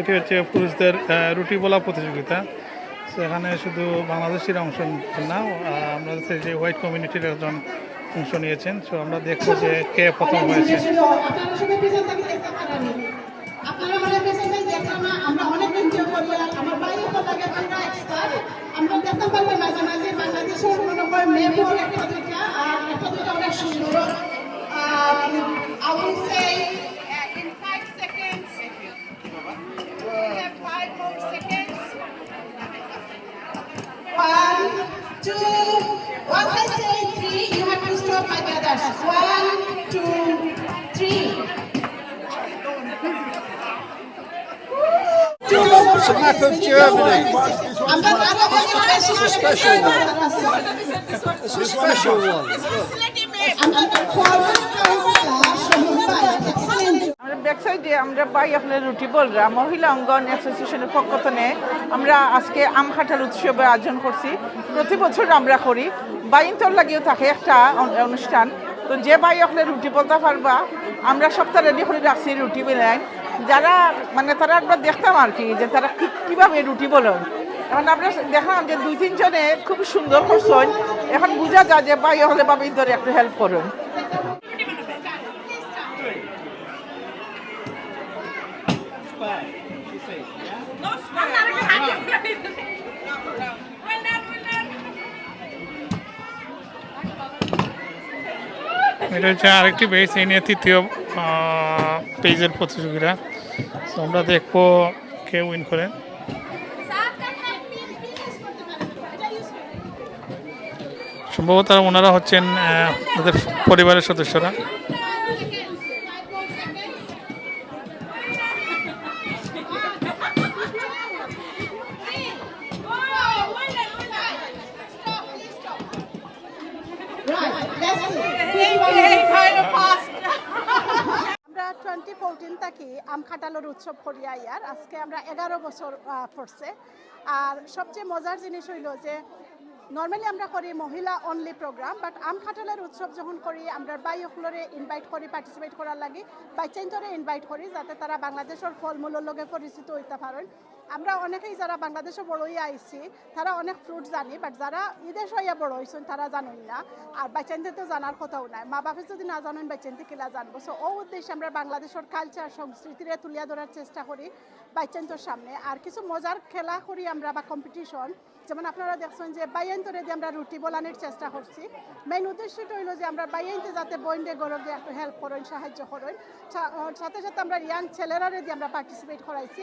এটি হচ্ছে পুরুষদের রুটি বলা প্রতিযোগিতা। সেখানে শুধু বাংলাদেশের অংশ না আমরা যে হোয়াইট কমিউনিটির একজন অংশ নিয়েছেন। সো আমরা দেখব যে কে প্রথম হয়েছে। two, once I say three, you have to stop like others. One, two, three. It's a map of Germany. This a special one. It's a special one. সমুদ্র এক্সেলেন্ট আমরা বাই আপনার রুটি বলরা মহিলা অঙ্গন অ্যাসোসিয়েশনের পক্ষ থেকে আমরা আজকে আম কাঁঠাল উৎসবের আয়োজন করছি। প্রতি বছর আমরা করি। বাইন্তর লাগিয়েও থাকে একটা অনুষ্ঠান। তো যে বাই আপনার রুটি বলতে পারবা, আমরা সপ্তাহ রেডি করে রাখছি রুটি বেলাই যারা মানে তারা একবার দেখতাম আর কি, যে তারা কীভাবে রুটি বলেন এখন আমরা দেখলাম যে দুই তিনজনে খুব সুন্দর করছেন। এখন বোঝা যায় যে বাই হলে বা ধরে একটু হেল্প করুন। এটা হচ্ছে আরেকটি বেশ, এই নিয়ে তৃতীয় পেজের প্রতিযোগীরা। তো আমরা দেখব কে উইন করে। সম্ভবত ওনারা হচ্ছেন পরিবারের সদস্যরা। আমরা টোয়েন্টি থাকি আম খাটালোর উৎসব করিয়া ইয়ার। আজকে আমরা এগারো বছর পড়ছে। আর সবচেয়ে মজার জিনিস হইল যে নর্মালি আমরা করি মহিলা অনলি প্রোগ্রাম বাট আম খাটালের উৎসব যখন করি, আমরা বাইসকলরে ইনভাইট করি পার্টিসিপেট করার লাগে। বাইচেঞ্জরে ইনভাইট করি, যাতে তারা বাংলাদেশের ফলমূলের লগে পরিচিত হইতে পারেন। আমরা অনেকেই যারা বাংলাদেশে বড় হইয়া আইছি, তারা অনেক ফ্রুট জানি বাট যারা ইদেশ হইয়া বড় হয়েছেন তারা জানেন না। আর বাচ্চাদের তো জানার কথাও নাই। মা বাপে যদি না জানেন, বাচ্চাদের কিলা জানব? সো ও উদ্দেশ্যে আমরা বাংলাদেশের কালচার সংস্কৃতিরে তুলিয়া ধরার চেষ্টা করি বাচ্চাদের সামনে। আর কিছু মজার খেলা করি আমরা বা কম্পিটিশন যেমন আপনারা দেখছেন যে বাইয়ান্তরে দিয়ে আমরা রুটি বলানোর চেষ্টা করছি। মেইন উদ্দেশ্যটা হইল যে আমরা বাইয়াইতে যাতে বইন্ডে দিয়ে একটু হেল্প করেন, সাহায্য করেন। সাথে সাথে আমরা ইয়াং ছেলেরা দিয়ে আমরা পার্টিসিপেট করাইছি।